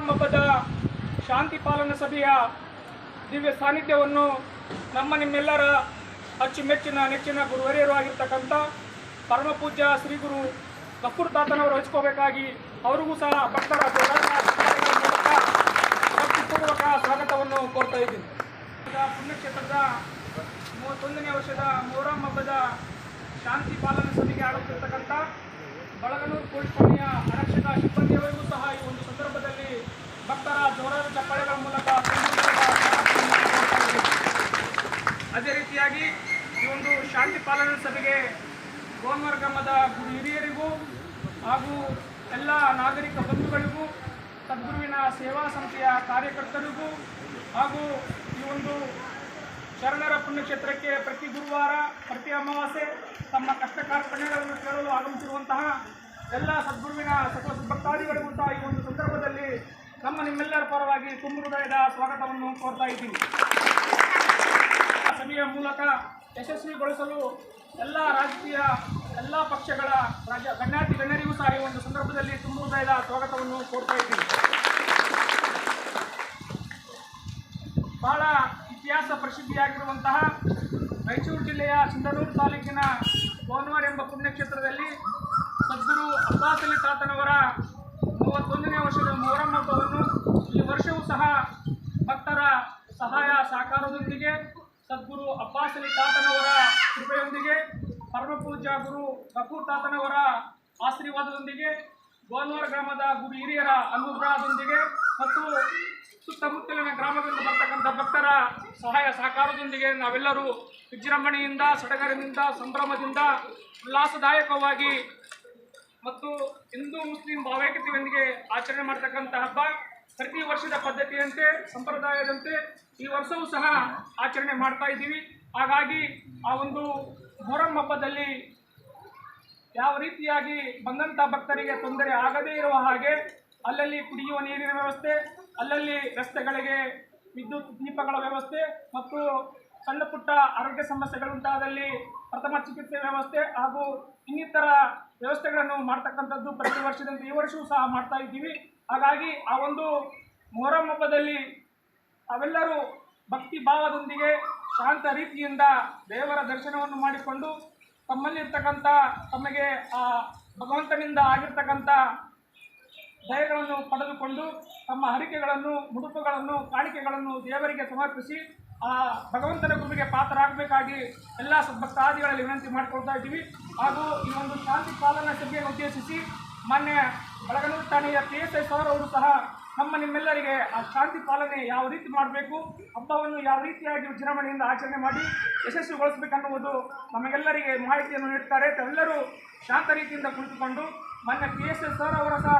ಹಬ್ಬದ ಶಾಂತಿ ಪಾಲನ ಸಭೆಯ ದಿವ್ಯ ಸಾನ್ನಿಧ್ಯವನ್ನು ನಮ್ಮ ನಿಮ್ಮೆಲ್ಲರ ಅಚ್ಚುಮೆಚ್ಚಿನ ನೆಚ್ಚಿನ ಗುರುವರಿಯರು ಆಗಿರ್ತಕ್ಕಂಥ ಪರಮ ಪೂಜ್ಯ ಶ್ರೀ ಗುರು ಕಪ್ಪುರ್ ತಾತನವರು ಹಂಚ್ಕೋಬೇಕಾಗಿ ಅವರಿಗೂ ಸಹ ಭಕ್ತರ ಪೂರ್ವಕ ಸ್ವಾಗತವನ್ನು ಕೋರ್ತಾ ಇದ್ದೀನಿ. ಪುಣ್ಯಕ್ಷೇತ್ರದ ಮೂವತ್ತೊಂದನೇ ವರ್ಷದ ಮೊಹರಂ ಹಬ್ಬದ ಶಾಂತಿ ಪಾಲನಾ ಸಭೆಗೆ ಆಡುತ್ತಿರ್ತಕ್ಕಂಥ ಬಳಗನೂರು ಪೊಲೀಸ್ ಠಾಣೆಯ ಆರಕ್ಷಕ ಸಿಬ್ಬಂದಿಯವರಿಗೂ ಸಹ ಈ ಒಂದು ಸಂದರ್ಭದಲ್ಲಿ ಭಕ್ತರ ಜೋರಾದ ಚಪ್ಪಳೆಗಳ ಮೂಲಕ. ಅದೇ ರೀತಿಯಾಗಿ ಈ ಒಂದು ಶಾಂತಿ ಪಾಲನಾ ಸಭೆಗೆ ಗೋನ್ವರ್ ಗ್ರಾಮದ ಗುರು ಹಿರಿಯರಿಗೂ ಹಾಗೂ ಎಲ್ಲ ನಾಗರಿಕ ಬಂಧುಗಳಿಗೂ, ಸದ್ಗುರುವಿನ ಸೇವಾ ಸಂಸ್ಥೆಯ ಕಾರ್ಯಕರ್ತರಿಗೂ ಹಾಗೂ ಈ ಒಂದು ಶರಣರ ಪುಣ್ಯಕ್ಷೇತ್ರಕ್ಕೆ ಪ್ರತಿ ಗುರುವಾರ, ಪ್ರತಿ ಅಮಾವಾಸ್ಯೆ ತಮ್ಮ ಕಷ್ಟ ಕಾರ್ಪಣ್ಯಗಳನ್ನು ಕೇಳಲು ಆಗಮಿಸಿರುವಂತಹ ಎಲ್ಲ ಸದ್ಗುರುವಿನ ಸಕಲ ಭಕ್ತಾದಿಗಳಿಗೂ ಸಹ ಈ ಒಂದು ಸಂದರ್ಭದಲ್ಲಿ ನಮ್ಮ ನಿಮ್ಮೆಲ್ಲರ ಪರವಾಗಿ ತುಂಬು ಹೃದಯದ ಸ್ವಾಗತವನ್ನು ಕೋರ್ತಾ ಇದ್ದೀನಿ ಸಭೆಯ ಮೂಲಕ ಯಶಸ್ವಿಗೊಳಿಸಲು ಎಲ್ಲ ರಾಜಕೀಯ, ಎಲ್ಲ ಪಕ್ಷಗಳ ರಾಜ ಗಣ್ಯಾತಿ ಗಣ್ಯರಿಗೂ ಸಹ ಈ ಒಂದು ಸಂದರ್ಭದಲ್ಲಿ ತುಂಬ ಹೃದಯದ ಸ್ವಾಗತವನ್ನು ಕೋರ್ತಾ ಇದ್ದೀವಿ. ಬಹಳ ಇತಿಹಾಸ ಪ್ರಸಿದ್ಧಿಯಾಗಿರುವಂತಹ ರಾಯಚೂರು ಜಿಲ್ಲೆಯ ಸಿಂಧನೂರು ತಾಲೂಕಿನ ಬೋನ್ವಾರ್ ಎಂಬ ಪುಣ್ಯಕ್ಷೇತ್ರದಲ್ಲಿ ಸದ್ಗುರು ಅಬ್ಬಾಸಲಿ ತಾತನವರ ಮೂವತ್ತೊಂದನೇ ವರ್ಷದ ಮೊಹರಂ ಹಬ್ಬವನ್ನು ಈ ವರ್ಷವೂ ಸಹ ಭಕ್ತರ ಸಹಾಯ ಸಹಕಾರದೊಂದಿಗೆ ಸದ್ಗುರು ಅಬ್ಬಾಸಲಿ ತಾತನವರ ಕೃಪೆಯೊಂದಿಗೆ ಪರಮಪೂಜ ಗುರು ಕಪೂರ್ ತಾತನವರ ಆಶೀರ್ವಾದದೊಂದಿಗೆ ಗೋನ್ವಾರ್ ಗ್ರಾಮದ ಗುರು ಹಿರಿಯರ ಅನುಗ್ರಹದೊಂದಿಗೆ ಮತ್ತು ಸುತ್ತಮುತ್ತಲಿನ ಗ್ರಾಮದಿಂದ ಬರ್ತಕ್ಕಂಥ ಭಕ್ತರ ಸಹಾಯ ಸಹಕಾರದೊಂದಿಗೆ ನಾವೆಲ್ಲರೂ ವಿಜೃಂಭಣೆಯಿಂದ, ಸಡಗರದಿಂದ, ಸಂಭ್ರಮದಿಂದ, ಉಲ್ಲಾಸದಾಯಕವಾಗಿ ಮತ್ತು ಹಿಂದೂ, ಮುಸ್ಲಿಂ ಭಾವೈಕ್ಯತೆಯೊಂದಿಗೆ ಆಚರಣೆ ಮಾಡ್ತಕ್ಕಂಥ ಹಬ್ಬ ಪ್ರತಿ ವರ್ಷದ ಪದ್ಧತಿಯಂತೆ, ಸಂಪ್ರದಾಯದಂತೆ ಈ ವರ್ಷವೂ ಸಹ ಆಚರಣೆ ಮಾಡ್ತಾ ಇದ್ದೀವಿ. ಹಾಗಾಗಿ ಆ ಒಂದು ಮೊಹರಂ ಹಬ್ಬದಲ್ಲಿ ಯಾವ ರೀತಿಯಾಗಿ ಬಂದಂಥ ಭಕ್ತರಿಗೆ ತೊಂದರೆ ಆಗದೇ ಇರುವ ಹಾಗೆ ಅಲ್ಲಲ್ಲಿ ಕುಡಿಯುವ ನೀರಿನ ವ್ಯವಸ್ಥೆ ಅಲ್ಲಲ್ಲಿ ರಸ್ತೆಗಳಿಗೆ ವಿದ್ಯುತ್ ದೀಪಗಳ ವ್ಯವಸ್ಥೆ ಮತ್ತು ಸಣ್ಣ ಪುಟ್ಟ ಆರೋಗ್ಯ ಸಮಸ್ಯೆಗಳುಂಟಾದಲ್ಲಿ ಪ್ರಥಮ ಚಿಕಿತ್ಸೆ ವ್ಯವಸ್ಥೆ ಹಾಗೂ ಇನ್ನಿತರ ವ್ಯವಸ್ಥೆಗಳನ್ನು ಮಾಡ್ತಕ್ಕಂಥದ್ದು ಪ್ರತಿ ವರ್ಷದಂತೆ ಈ ವರ್ಷವೂ ಸಹ ಮಾಡ್ತಾ ಇದ್ದೀವಿ. ಹಾಗಾಗಿ ಆ ಒಂದು ಮೊಹರಂ ಹಬ್ಬದಲ್ಲಿ ಅವೆಲ್ಲರೂ ಭಕ್ತಿ ಭಾವದೊಂದಿಗೆ ಶಾಂತ ರೀತಿಯಿಂದ ದೇವರ ದರ್ಶನವನ್ನು ಮಾಡಿಕೊಂಡು ತಮ್ಮಲ್ಲಿರ್ತಕ್ಕಂಥ ತಮಗೆ ಆ ಭಗವಂತನಿಂದ ಆಗಿರ್ತಕ್ಕಂಥ ದಯಗಳನ್ನು ಪಡೆದುಕೊಂಡು ತಮ್ಮ ಹರಿಕೆಗಳನ್ನು, ಮುಡುಪುಗಳನ್ನು, ಕಾಣಿಕೆಗಳನ್ನು ದೇವರಿಗೆ ಸಮರ್ಪಿಸಿ ಆ ಭಗವಂತನ ಕೃಪೆಗೆ ಪಾತ್ರರಾಗಬೇಕಾಗಿ ಎಲ್ಲ ಭಕ್ತಾದಿಗಳಲ್ಲಿ ವಿನಂತಿ ಮಾಡಿಕೊಳ್ತಾ ಇದ್ದೀವಿ. ಹಾಗೂ ಈ ಒಂದು ಶಾಂತಿ ಪಾಲನಾ ಸಭೆಯನ್ನು ಉದ್ದೇಶಿಸಿ ಮಾನ್ಯ ಬಳಗನೂರು ಠಾಣೆಯ ಪಿ ಎಸ್ ಐ ಸರ್ ಅವರು ಸಹ ನಮ್ಮ ನಿಮ್ಮೆಲ್ಲರಿಗೆ ಆ ಶಾಂತಿ ಪಾಲನೆ ಯಾವ ರೀತಿ ಮಾಡಬೇಕು, ಹಬ್ಬವನ್ನು ಯಾವ ರೀತಿಯಾಗಿ ವಿಜೃಂಭಣೆಯಿಂದ ಆಚರಣೆ ಮಾಡಿ ಯಶಸ್ವಿಗೊಳಿಸಬೇಕನ್ನುವುದು ನಮಗೆಲ್ಲರಿಗೆ ಮಾಹಿತಿಯನ್ನು ನೀಡುತ್ತಾರೆ ತಾವೆಲ್ಲರೂ ಶಾಂತ ರೀತಿಯಿಂದ ಕುಳಿತುಕೊಂಡು ಮಾನ್ಯ ಪಿ ಎಸ್ ಎಸ್ ಸರ್ ಅವರ ಸಹ